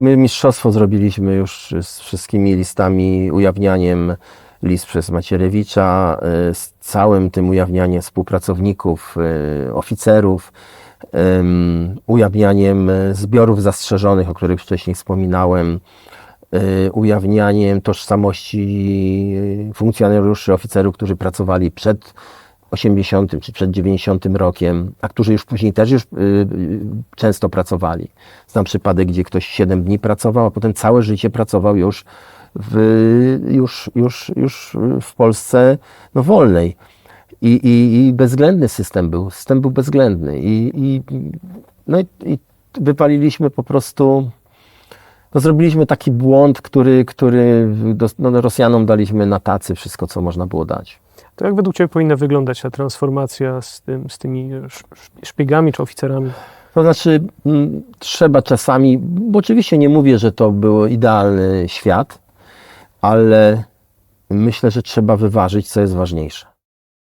My mistrzostwo zrobiliśmy już z wszystkimi listami, ujawnianiem list przez Macierewicza, y, z całym tym ujawnianiem współpracowników, y, oficerów, ujawnianiem zbiorów zastrzeżonych, o których wcześniej wspominałem, y, ujawnianiem tożsamości funkcjonariuszy, oficerów, którzy pracowali przed 80 czy przed 90 rokiem, a którzy już później też już y, y, często pracowali. Znam przypadek, gdzie ktoś 7 dni pracował, a potem całe życie pracował już w, już, już, już w Polsce no, wolnej. I, i, I bezwzględny system był. System był bezwzględny. I, i, no i, i wypaliliśmy po prostu. No, zrobiliśmy taki błąd, który, który dos- no, Rosjanom daliśmy na tacy wszystko, co można było dać. To jak według Ciebie powinna wyglądać ta transformacja z, tym, z tymi sz- sz- szpiegami czy oficerami? To znaczy, mm, trzeba czasami, bo oczywiście nie mówię, że to był idealny świat, ale myślę, że trzeba wyważyć, co jest ważniejsze.